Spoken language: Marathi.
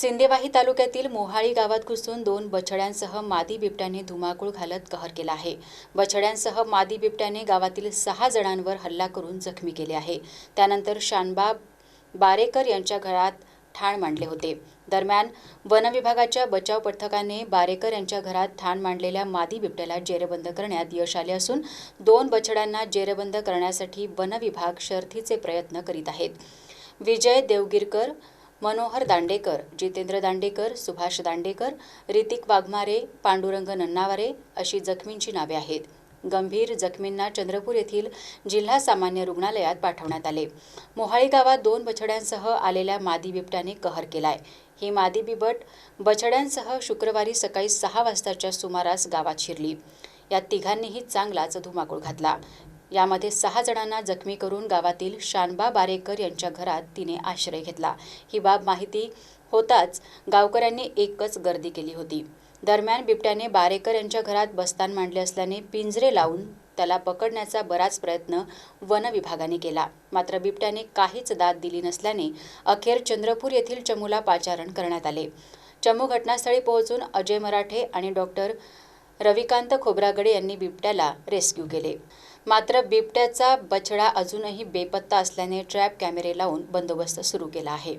सिंदेवाही तालुक्यातील मोहाळी गावात घुसून दोन बछड्यांसह मादी बिबट्याने धुमाकूळ घालत कहर केला आहे. बछड्यांसह मादी बिबट्याने गावातील सहा जणांवर हल्ला करून जखमी केले आहे. त्यानंतर शानबा बारेकर यांच्या घरात ठाण मांडले होते. दरम्यान वन विभागाच्या बचाव पथकाने बारेकर यांच्या घरात ठाण मांडलेल्या मादी बिबट्याला जेरबंद करण्यात यश आले असून दोन बछड्यांना जेरबंद करण्यासाठी वन विभाग शर्थीचे प्रयत्न करीत आहेत. विजय देवगिरकर मनोहर दांडेकर जितेंद्र दांडेकर सुभाष दांडेकर ऋतिक वाघमारे पांडुरंग नन्नावारे अशी जखमींची नावे आहेत. गंभीर जखमींना चंद्रपूर येथील जिल्हा सामान्य रुग्णालयात पाठवण्यात आले. मोहाळी गावात दोन बछड्यांसह आलेल्या मादी बिबट्याने कहर केलाय. ही मादी बिबट बछड्यांसह शुक्रवारी सकाळी सहा वाजताच्या सुमारास गावात शिरली. या तिघांनीही चांगलाच धुमाकूळ घातला. यामध्ये सहा जणांना जखमी करून गावातील शानबा बारेकर यांच्या घरात तिने आश्रय घेतला. ही बाब माहिती होताच गावकऱ्यांनी एकच गर्दी केली होती. दरम्यान बिबट्याने बारेकर यांच्या घरात बस्तान मांडले असल्याने पिंजरे लावून त्याला पकडण्याचा बराच प्रयत्न वन विभागाने केला. मात्र बिबट्याने काहीच दाद दिली नसल्याने अखेर चंद्रपूर येथील चमूला पाचारण करण्यात आले. चमू घटनास्थळी पोहोचून अजय मराठे आणि डॉक्टर रविकांत खोब्रागडे यांनी बिबट्याला रेस्क्यू केले. मात्र बिबट्याचा बछडा अजूनही बेपत्ता असल्याने ट्रॅप कॅमेरे लावून बंदोबस्त सुरू केला आहे.